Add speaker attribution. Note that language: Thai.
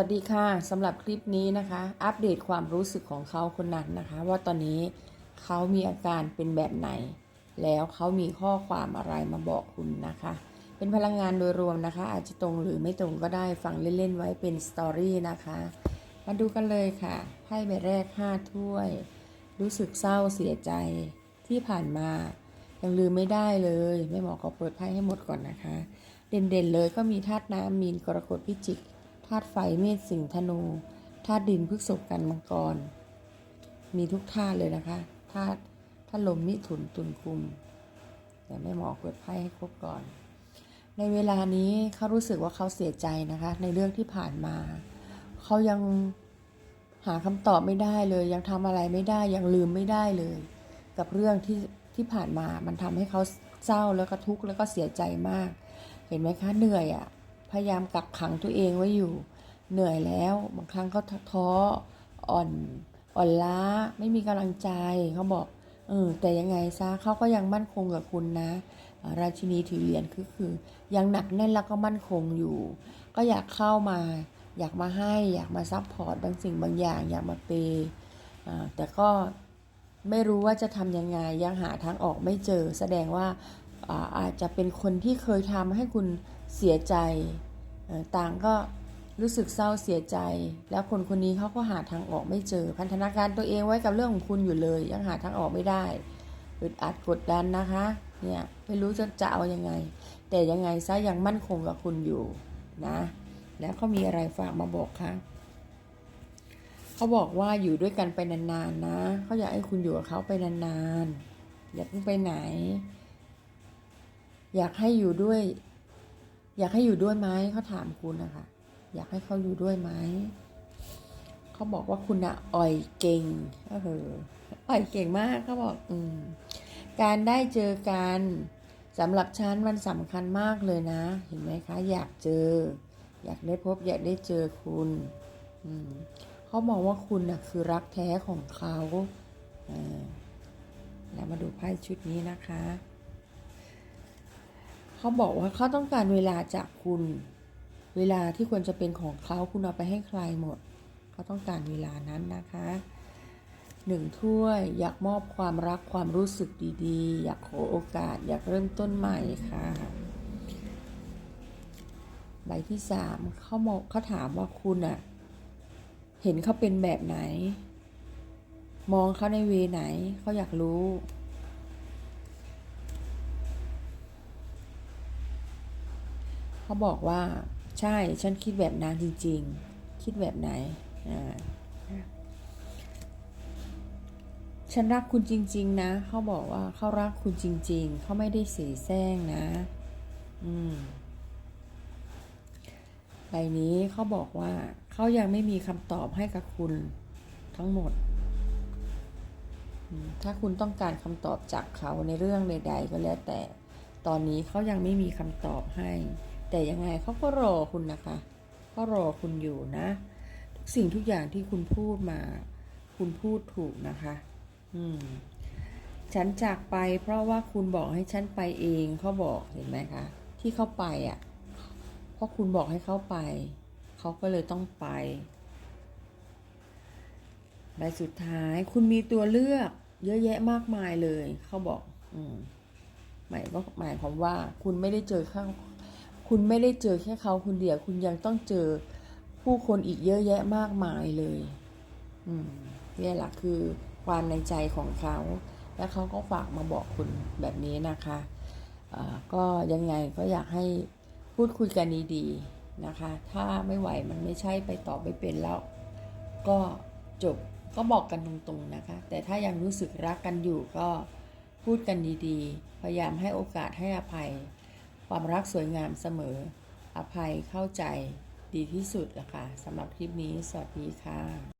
Speaker 1: วัสดีค่ะสำหรับคลิปนี้นะคะ อัปเดตความรู้สึกของเขาคนนั้นนะคะ ว่าตอนนี้เขามีอาการเป็นแบบไหน แล้วเขามีข้อความอะไรมาบอกคุณนะคะ เป็นพลังงานโดยรวมนะคะ อาจจะตรงหรือไม่ตรงก็ได้ฟังเล่นๆไว้เป็นสตอรี่นะคะ มาดูกันเลยค่ะไพ่ใบแรก5ถ้วย รู้สึกเศร้าเสียใจที่ผ่านมายังลืมไม่ได้เลยแม่หมอก็เปิดไพ่ให้หมดก่อนนะคะ เด่นๆเลยก็มีธาตุน้ำมีนกรกฎพิจิก ธาตุไฟเมษสิงธนูธาตุดินพฤกษภกันมังกร มีทุกธาตุเลยนะคะธาตุธาตุลมมิถุนตุลกุมแต่แม่หมอเปิดไพ่ให้ครบก่อน ในเวลานี้เขารู้สึกว่าเขาเสียใจนะคะ ในเรื่องที่ผ่านมา เขายังหาคำตอบไม่ได้เลย ยังทำอะไรไม่ได้ยังลืมไม่ได้เลย กับเรื่องที่ที่ผ่านมามันทำให้เขาเศร้าแล้วก็ทุกข์แล้วก็เสียใจมาก เห็นไหมคะเหนื่อยอะ่ะ พยายามกักขังตัวเองไว้อยู่ เหนื่อยแล้วบางครั้งก็ท้ออ่อนอ่อนล้าไม่มีกำลังใจเขาบอกเออแต่ยังไงซะเขาก็ยังมั่นคงกับคุณนะ ราชินีถือเหรียญคือคือ ยังหนักแน่นแล้วก็มั่นคงอยู่ ก็อยากเข้ามา อยากมาให้ อยากมาซัพพอร์ตบางสิ่งบางอย่าง อยากมาเปย์แต่ก็ไม่รู้ว่าจะทำยังไง ยังหาทางออกไม่เจอ แสดงว่าอาจจะเป็นคนที่เคยทำให้คุณ เสียใจ ต่างก็รู้สึกเศร้าเสียใจ แล้วคนคนนี้เขาก็หาทางออกไม่เจอ พันธนาการตัวเองไว้กับเรื่องของคุณอยู่เลย ยังหาทางออกไม่ได้อึดอัดกดดันนะคะ เนี่ยไม่รู้จะจะเอายังไง แต่ยังไงซะยังมั่นคงกับคุณอยู่นะ แล้วเขามีอะไรฝากมาบอกคะเขาบอกว่าอยู่ด้วยกันไปนานๆนะเขาอยากให้คุณอยู่กับเขาไปนานๆ อยาเพิ่งไปไหน อยากให้อยู่ด้วย อยากให้อยู่ด้วยไหมเขาถามคุณนะคะอยากให้เขาอยู่ด้วยไหมเขาบอกว่าคุณอะอ่อยเก่งเอออ่อยเก่งมากเขาบอกอืมการได้เจอกันสำหรับฉันมันสำคัญมากเลยนะ เห็นไหมคะ อยากเจอ อยากได้พบอยากได้เจอคุณเขามองว่าคุณนะคือรักแท้ของเขาแล้วมาดูไพ่ชุดนี้นะคะ เขาบอกว่าเขาต้องการเวลาจากคุณ เวลาที่ควรจะเป็นของเขาคุณเอาไปให้ใครหมด เขาต้องการเวลานั้นนะคะหนึ่งถ้วยอยากมอบความรักความรู้สึกดีๆ อยากขอโอกาส อยากเริ่มต้นใหม่ค่ะ ใบที่สามเขามองเขาถามว่าคุณอะเห็นเขาเป็นแบบไหน มองเขาในเวไหนเขาอยากรู้ เขาบอกว่าใช่ฉันคิดแบบนั้นจริง ๆ คิดแบบไหนอ่าฉันรักคุณจริง ๆ นะ เขาบอกว่าเขารักคุณจริง ๆ เขาไม่ได้เสแสร้งนะ อืมใบนี้เขาบอกว่าเขายังไม่มีคำตอบให้กับคุณทั้งหมด ถ้าคุณต้องการคำตอบจากเขาในเรื่องใด ๆ ก็แล้วแต่ ตอนนี้เขายังไม่มีคำตอบให้ แต่ยังไงเขาก็รอคุณนะคะ ก็รอคุณอยู่นะ ทุกสิ่งทุกอย่างที่คุณพูดมา คุณพูดถูกนะคะ อืม ฉันจากไป เพราะว่าคุณบอกให้ฉันไปเองเขาบอกเห็นไหมคะ ที่เขาไปอะ เพราะคุณบอกให้เขาไป เขาก็เลยต้องไปใบสุดท้ายคุณมีตัวเลือกเยอะแยะมากมายเลย เขาบอก อืมหมายว่าหมายความว่าคุณไม่ได้เจอข้าง คุณไม่ได้เจอแค่เขาคนเดียว คุณยังต้องเจอผู้คนอีกเยอะแยะมากมายเลย อืมนี่แหละคือความในใจของเขา และเขาก็ฝากมาบอกคุณแบบนี้นะคะอ่าก็ยังไงก็อยากให้พูดคุยกันดีๆนะคะ ถ้าไม่ไหวมันไม่ใช่ไปต่อไปเป็นแล้ว ก็จบก็บอกกันตรงๆนะคะ แต่ถ้ายังรู้สึกรักกันอยู่ก็พูดกันดีๆ พยายามให้โอกาสให้อภัย ความรักสวยงามเสมอ อภัยเข้าใจดีที่สุดละค่ะสำหรับคลิปนี้ สวัสดีค่ะ